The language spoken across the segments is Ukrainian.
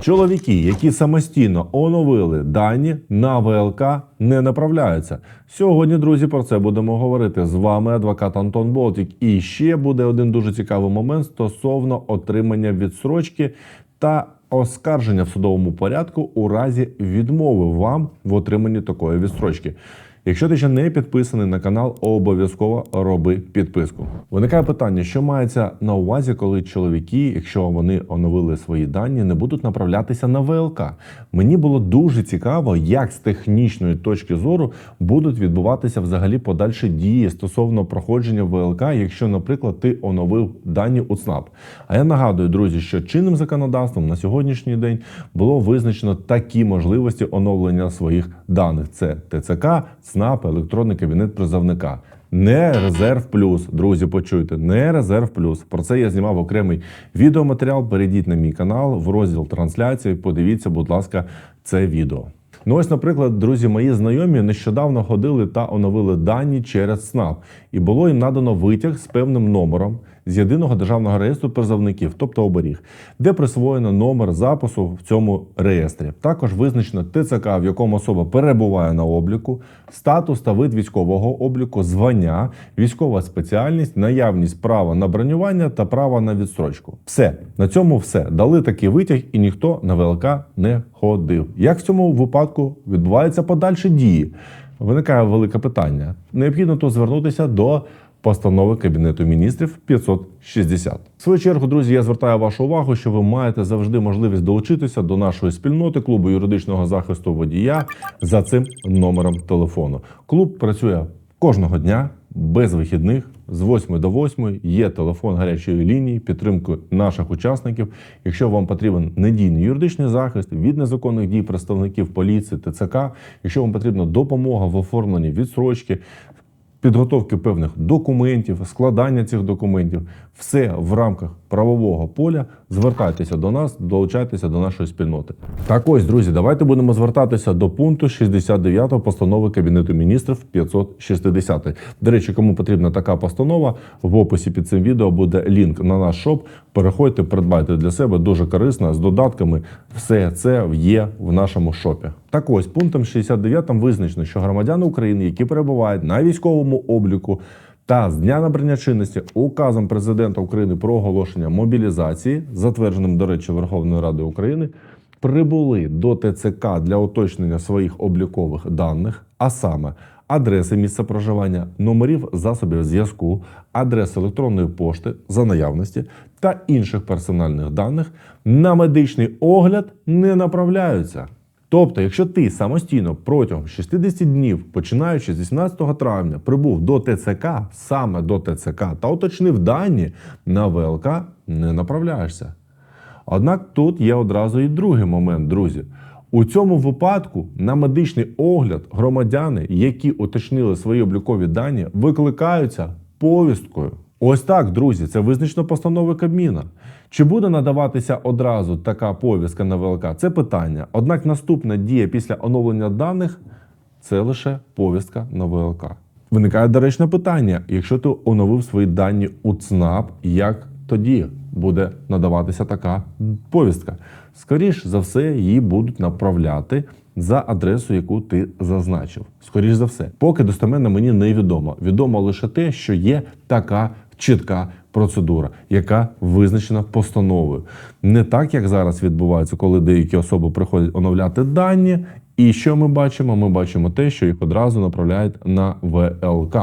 Чоловіки, які самостійно оновили дані на ВЛК, не направляються. Сьогодні, друзі, про це будемо говорити. З вами адвокат Антон Болтік. І ще буде один дуже цікавий момент стосовно отримання відсрочки та оскарження в судовому порядку у разі відмови вам в отриманні такої відстрочки. Якщо ти ще не підписаний на канал, обов'язково роби підписку. Виникає питання, що мається на увазі, коли чоловіки, якщо вони оновили свої дані, не будуть направлятися на ВЛК. Мені було дуже цікаво, як з технічної точки зору будуть відбуватися взагалі подальші дії стосовно проходження ВЛК, якщо, наприклад, ти оновив дані у ЦНАП. А я нагадую, друзі, що чинним законодавством на сьогоднішній день було визначено такі можливості оновлення своїх даних: це ТЦК. ЦНАП, електронний кабінет призовника. Не резерв плюс, друзі, почуйте, не резерв плюс. Про це я знімав окремий відеоматеріал. Перейдіть на мій канал в розділ трансляції. Подивіться, будь ласка, це відео. Ну ось, наприклад, друзі, мої знайомі нещодавно ходили та оновили дані через СНАП, і було їм надано витяг з певним номером з єдиного державного реєстру призовників, тобто оберіг, де присвоєно номер запису в цьому реєстрі. Також визначено ТЦК, в якому особа перебуває на обліку, статус та вид військового обліку, звання, військова спеціальність, наявність права на бронювання та права на відстрочку. Все на цьому все дали такий витяг, і ніхто на ВЛК не ходив. Як в цьому випадку відбуваються подальші дії? Виникає велике питання. Необхідно тут звернутися до постанови Кабінету міністрів 560. В свою чергу, друзі, я звертаю вашу увагу, що ви маєте завжди можливість долучитися до нашої спільноти клубу юридичного захисту водія за цим номером телефону. Клуб працює кожного дня без вихідних. З 8 до 8 є телефон гарячої лінії підтримки наших учасників. Якщо вам потрібен надійний юридичний захист від незаконних дій представників поліції, ТЦК, якщо вам потрібна допомога в оформленні відсрочки, підготовки певних документів, складання цих документів, все в рамках правового поля. Звертайтеся до нас, долучайтеся до нашої спільноти. Так ось, друзі, давайте будемо звертатися до пункту 69 постанови Кабінету міністрів 560. До речі, кому потрібна така постанова, в описі під цим відео буде лінк на наш шоп. Переходьте, придбайте для себе дуже корисно з додатками. Все це є в нашому шопі. Так ось пунктом 69 визначено, що громадяни України, які перебувають на військовому обліку. Та з дня набрання чинності указом президента України про оголошення мобілізації, затвердженим, до речі, Верховною Радою України, прибули до ТЦК для уточнення своїх облікових даних, а саме адреси місця проживання, номерів засобів зв'язку, адрес електронної пошти за наявності та інших персональних даних на медичний огляд не направляються. Тобто, якщо ти самостійно протягом 60 днів, починаючи з 18 травня, прибув до ТЦК, саме до ТЦК, та уточнив дані на ВЛК, не направляєшся. Однак тут є одразу і другий момент, друзі. У цьому випадку на медичний огляд громадяни, які уточнили свої облікові дані, викликаються повісткою. Ось так, друзі, це визначено постановою Кабміна. Чи буде надаватися одразу така повістка на ВЛК? Це питання. Однак наступна дія після оновлення даних це лише повістка на ВЛК. Виникає доречне питання: якщо ти оновив свої дані у ЦНАП, як тоді буде надаватися така повістка? Скоріш за все, її будуть направляти за адресою, яку ти зазначив. Скоріш за все, поки достеменно мені невідомо. Відомо лише те, що є така чітка процедура, яка визначена постановою. Не так, як зараз відбувається, коли деякі особи приходять оновляти дані. І що ми бачимо? Ми бачимо те, що їх одразу направляють на ВЛК.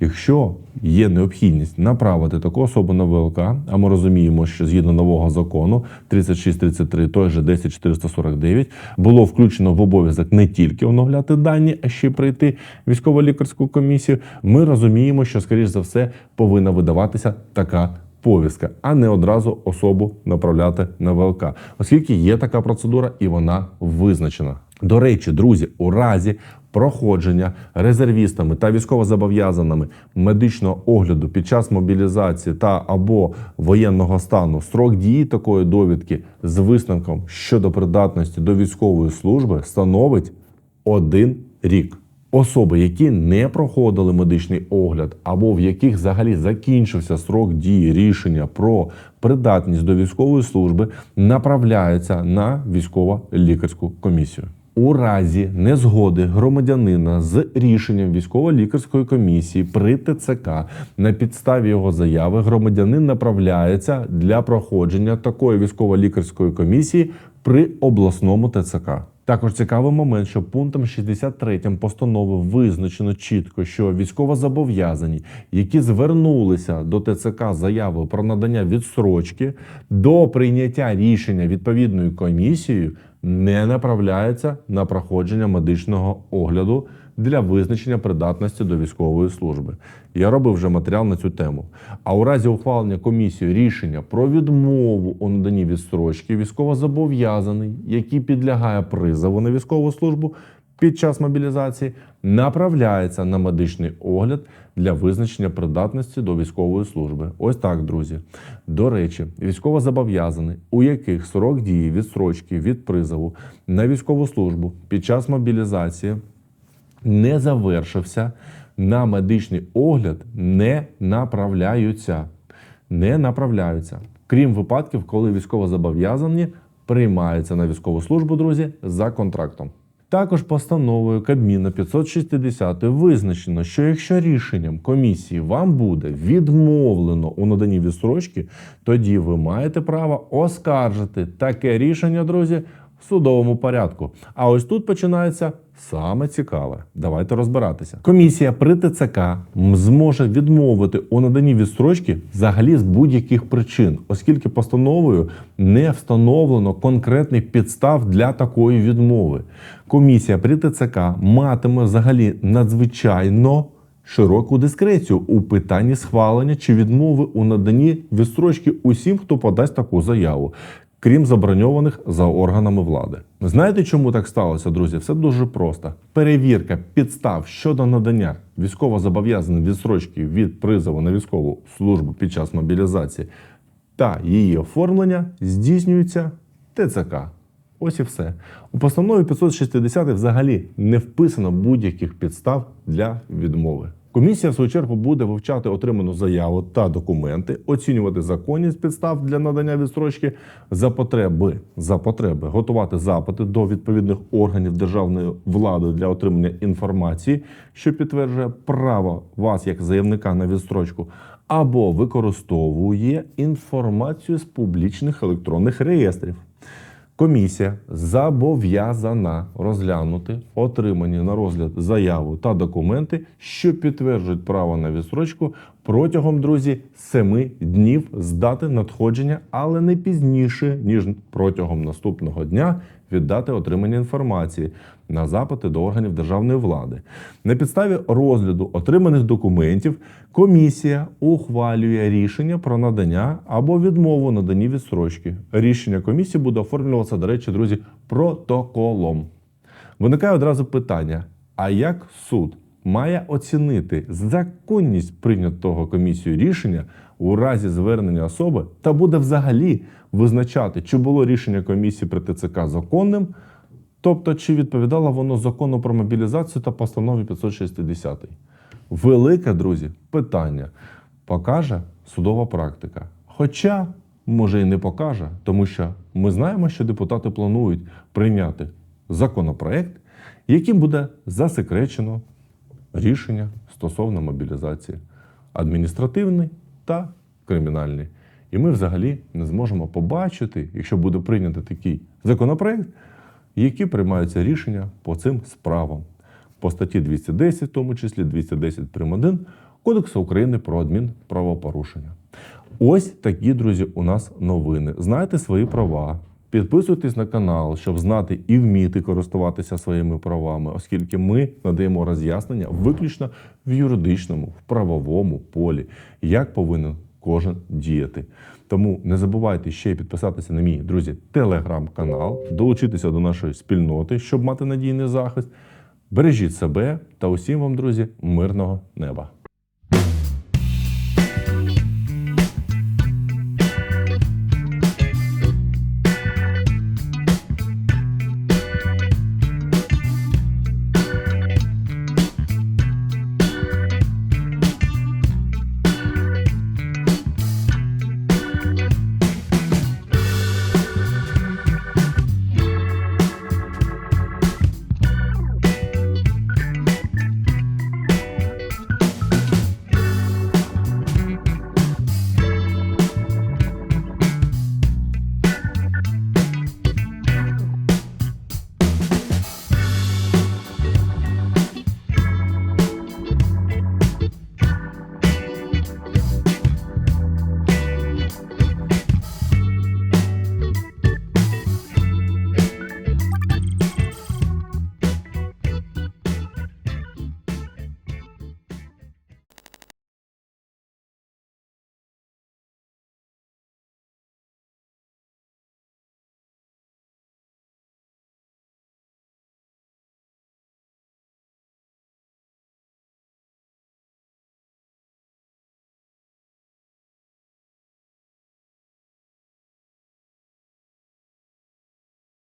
Якщо є необхідність направити таку особу на ВЛК, а ми розуміємо, що згідно нового закону 3633, той же 10449, було включено в обов'язок не тільки оновляти дані, а ще й пройти військово-лікарську комісію. Ми розуміємо, що скоріш за все повинна видаватися така. Повістка, а не одразу особу направляти на ВЛК, оскільки є така процедура і вона визначена. До речі, друзі, у разі проходження резервістами та військовозобов'язаними медичного огляду під час мобілізації та або воєнного стану строк дії такої довідки з висновком щодо придатності до військової служби становить один рік. Особи, які не проходили медичний огляд, або в яких взагалі закінчився срок дії рішення про придатність до військової служби, направляються на військово-лікарську комісію. У разі незгоди громадянина з рішенням військово-лікарської комісії при ТЦК на підставі його заяви громадянин направляється для проходження такої військово-лікарської комісії при обласному ТЦК. Також цікавий момент, що пунктом 63 постанови визначено чітко, що військовозобов'язані, які звернулися до ТЦК заявою про надання відсрочки до прийняття рішення відповідною комісією, не направляється на проходження медичного огляду для визначення придатності до військової служби. Я робив вже матеріал на цю тему. А у разі ухвалення комісією рішення про відмову у наданні відстрочки військовозобов'язаний, який підлягає призову на військову службу під час мобілізації, направляється на медичний огляд для визначення придатності до військової служби. Ось так, друзі. До речі, військовозобов'язаний, у яких срок дії відстрочки від призову на військову службу під час мобілізації не завершився, на медичний огляд не направляються. Не направляються. Крім випадків, коли військовозобов'язані приймаються на військову службу, друзі, за контрактом. Також постановою Кабміна 560 визначено, що якщо рішенням комісії вам буде відмовлено у наданні відстрочки, тоді ви маєте право оскаржити таке рішення, друзі, судовому порядку. А ось тут починається саме цікаве. Давайте розбиратися. Комісія при ТЦК зможе відмовити у наданні відстрочки взагалі з будь-яких причин, оскільки постановою не встановлено конкретних підстав для такої відмови. Комісія при ТЦК матиме взагалі надзвичайно. Широку дискрецію у питанні схвалення чи відмови у наданні відстрочки усім, хто подасть таку заяву, крім заброньованих за органами влади. Знаєте, чому так сталося, друзі? Все дуже просто. Перевірка підстав щодо надання військовозобов'язаних відстрочки від призову на військову службу під час мобілізації та її оформлення здійснюється ТЦК. Ось і все. У постанові 560 взагалі не вписано будь-яких підстав для відмови. Комісія, в свою чергу, буде вивчати отриману заяву та документи, оцінювати законність підстав для надання відстрочки за потреби, за потреби готувати запити до відповідних органів державної влади для отримання інформації, що підтверджує право вас як заявника на відстрочку, або використовує інформацію з публічних електронних реєстрів. Комісія зобов'язана розглянути отримані на розгляд заяву та документи, що підтверджують право на відстрочку протягом друзі 7 днів з дати надходження, але не пізніше ніж протягом наступного дня від дати отримання інформації на запити до органів державної влади. На підставі розгляду отриманих документів комісія ухвалює рішення про надання або відмову наданні відстрочки. Рішення комісії буде оформлюватися, до речі, друзі, протоколом. Виникає одразу питання: а як суд має оцінити законність прийнятого комісією рішення у разі звернення особи та буде взагалі визначати, чи було рішення комісії при ТЦК законним, тобто чи відповідало воно закону про мобілізацію та постанові 560? Велике, друзі, питання покаже судова практика. Хоча, може, і не покаже, тому що ми знаємо, що депутати планують прийняти законопроект, яким буде засекречено рішення стосовно мобілізації адміністративний та кримінальні. І ми взагалі не зможемо побачити, якщо буде прийнятий такий законопроект, які приймаються рішення по цим справам по статті 210, в тому числі 210 прим. 1 Кодексу України про адмінправопорушення. Ось такі, друзі, у нас новини. Знайте свої права. Підписуйтесь на канал, щоб знати і вміти користуватися своїми правами, оскільки ми надаємо роз'яснення виключно в юридичному, в правовому полі, як повинен кожен діяти. Тому не забувайте ще підписатися на мій друзі телеграм-канал, долучитися до нашої спільноти, щоб мати надійний захист. Бережіть себе та усім вам, друзі, мирного неба.